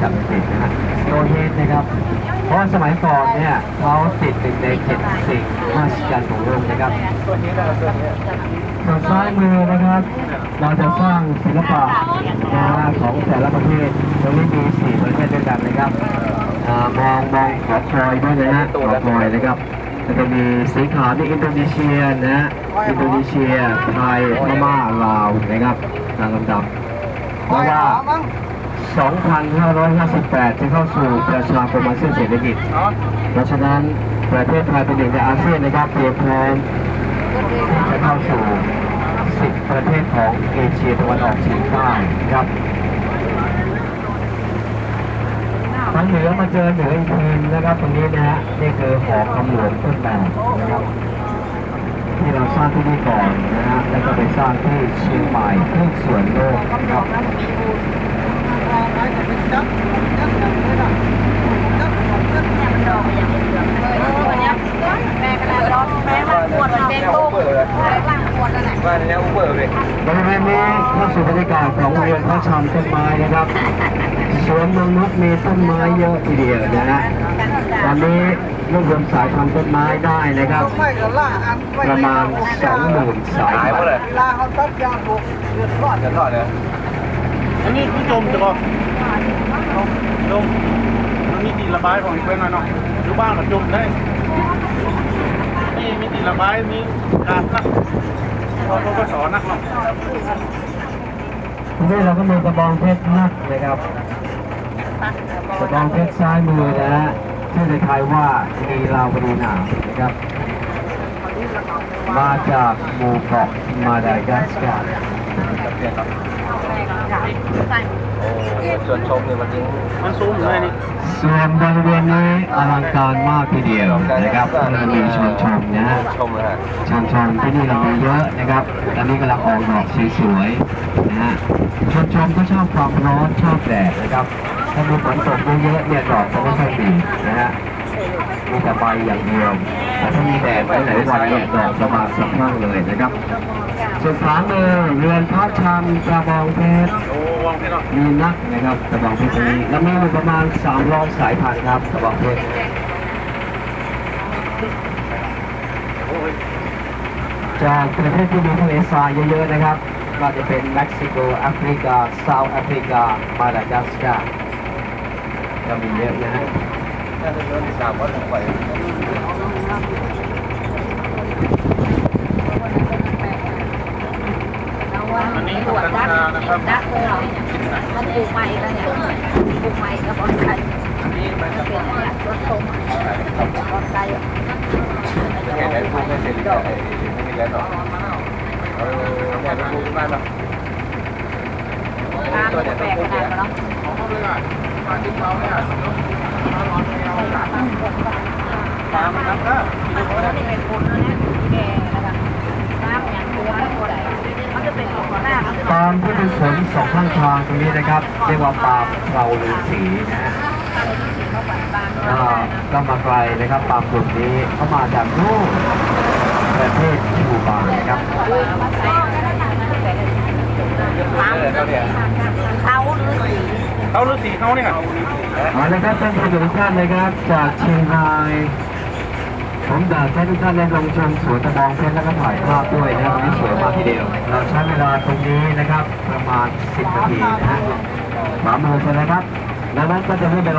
จำไม่ผิดนะฮะโดเฮดนะครับ เพราะสมัยก่อนเนี่ยเขาติดหนึ่งในเจ็ดสิ่งมหัศจรรย์ของโลกนะครับส่วนซ้ายมือนะครับ เราจะสร้างศิลปะนะฮะของแต่ละประเทศตรงนี้มีสี่ประเทศด้วยกันนะครับมองมองขอคอยด้วยนะฮะขอคอยนะครับจะมีสีขาวที่อินโดนีเซียนะฮะอินโดนีเซียไทยพม่าลาวนะครับตามลำดับเพราะว่า 2,558 จะเข้าสู่ประชาคมอาเซียนเศรษฐกิจ เพราะฉะนั้นประเทศไทยเป็นหนึ่งในอาเซียนนะครับเตรียมพร้อมที่จะเข้าสู่ 10 ประเทศของเอเชียตะวันออกเฉียงใต้ครับทางเหนือมาเจอเหนืออีกทีนะครับตรงนี้นะฮะนี่คือหอคำหลวงต้นแบบนะครับที่เราสร้างที่นี่ก่อนนะฮะแล้วก็ไปสร้างที่เชียงใหม่ที่สวนโลกครับ แม่กระดาษร้อนแม่มันปวดมัน เป็นโรคแม่หลังปวดแล้วแหละบ้านนี้อุเบอร์เลยบริเวณนี้เข้าสู่บรรยากาศของเรือนพระชำต้นไม้นะครับสวนนงนุษมีต้นไม้เยอะทีเดียวนะฮะตอนนี้รวบรวมสายพันธุ์ต้นไม้ได้นะครับไม่ก็ล่าอันไม่ประมาณสองหมื่นสายหายหพัมนดเลยธุ์เวลาเขาตัดยางถูกเดือดร้อนจะทอดเลยอันนี้คือจมจะบอกจมมันมีดินระบายของอีกเพื่อนหน่อยเนาะอยู่บ้านก็จมได้ นี่มีดินระบายมีการนักพอทกศนักเนาะทีนี้เราก็มีกระบองเพชรนักนะครับกระบองเพชรซ้ายมือนะฮะชื่อในไทยว่ามีลาวดีหนานะครับ มาจากหมู่เกาะมาดากัสการ์ โอ้ส่วนชมเนี่ยมันทิ้งมันซูมอยู่เลยนี่ส่วนบริเวณนี้อลังการมากทีเดียวนะครับเรามีชมชมนะฮะชมเลยฮะชมชมที่นี่เรามีเยอะนะครับตอนนี้กำลังออกดอกสวยๆนะฮะชมชมก็ชอบความร้อนชอบแดดนะครับถ้ามีฝนตกเยอะๆเนี่ยดอกจะไม่ค่อยมีนะฮะ มีแต่ใบอย่างเดียวแต่ถ้ามีแดดหลายๆวันเนี่ยดอกจะมาสะพรั่งเลยนะครับส่วนขวามือเรือนพระชำกระบองเพชรมีนักนะครับกระบองเพชรนี้แล้วมีประมาณ300สายพันธุ์ครับกระบองเพชรจากประเทศที่มีทะเลทรายเยอะๆนะครับก็จะเป็นเม็กซิโกแอฟริกาเซาท์แอฟริกามาดากัสการ์ก็มีเยอะนะฮะ สามวันไปอันนี้กัญชานะครับดักเลยเหรอมันปลูกใหม่แล้วเนี่ยปลูกใหม่กับบอนไซจะเป็นเนี่ยรถชมบอนไซแค่ไหนพูดไม่เสร็จก็ไม่มีแล้วหรอกเออแค่ไปพูดบ้านเนาะตามแปลกขนาดนั้นเนาะ ตัวตัวไหนมันจะเป็นของหน้ามันจะตามที่เป็นสวนสองข้างทางตรงนี้นะครับ เรียกว่าปาล์มเราฤาษีนะฮะเป็นสีเข้าไปบางก็ก็มาไกลนะครับปาล์มกลุ่มนี้เขามาจากนู่นประเทศคิวบานะครับปั๊มเขาเนี่ยเขาหรือสีเขาฤาษีเขาเนี่ยเอาละครับท่านผู้ชมทุกท่านนะครับจากเชียงราย ผมอยากให้ทุกท่านได้ลงชมสวนตะบองเพชรแล้วก็ถ่ายภาพด้วยนะครับวันนี้สวยมากทีเดียว เราใช้เวลาตรงนี้นะครับประมาณ 10 นาทีนะฮะขวามือใช่ไหมครับแล้วนั้นก็จะไม่เป็น